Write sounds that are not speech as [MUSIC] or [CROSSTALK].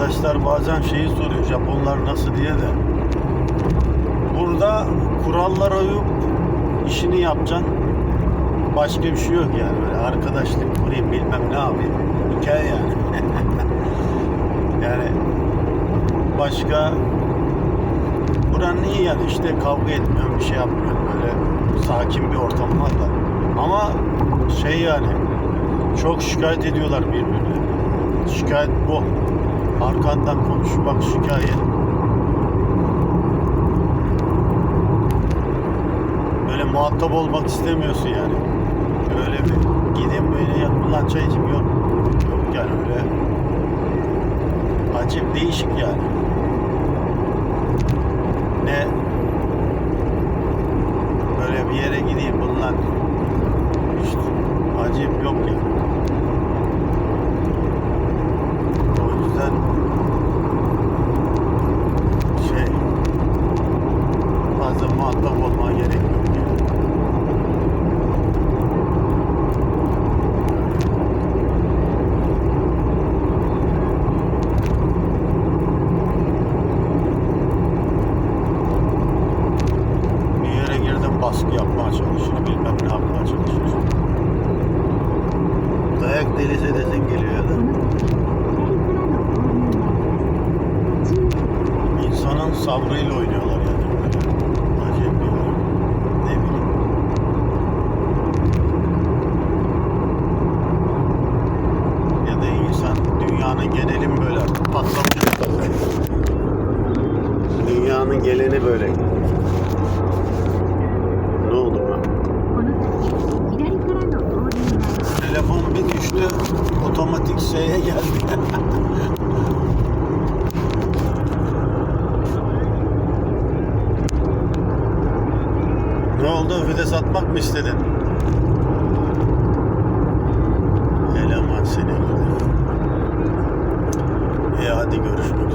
Turistler bazen şeyi soruyor Japonlar nasıl diye de. Burada kurallara uyup işini yapacaksın. Başka bir şey yok yani. Böyle arkadaşlık kurayım bilmem ne yapayım. Hikaye yani. [LAUGHS] yani başka buranın iyi yani işte kavga etmiyorum bir şey yapmıyorum böyle sakin bir ortam var da. Ama şey yani çok şikayet ediyorlar birbirini. Şikayet bu. Arkandan konuşmak şikayet. Böyle muhatap olmak istemiyorsun yani. Öyle bir gideyim böyle yanımdan çay içeyim yok. Yok yani öyle. Acayip değişik yani. Ne böyle bir yere gideyim bunlar işte acayip yok yani. O yüzden şey fazla muhatap olmaya gerek yok yani. Bir yere girdim baskı yapmaya çalışır, bilmem ne yapmaya çalışır. Dayak delisi edesin geliyor ya da. İnsanın sabrıyla oynuyorlar yani. Acayip bir. Ne bileyim. Ya da insan dünyanın geneli mi böyle patlamış. Dünyanın geleni böyle. Otomatik şeye geldi. ne oldu? Vites atmak mı istedin? Eleman seni. İyi hadi görüşürüz.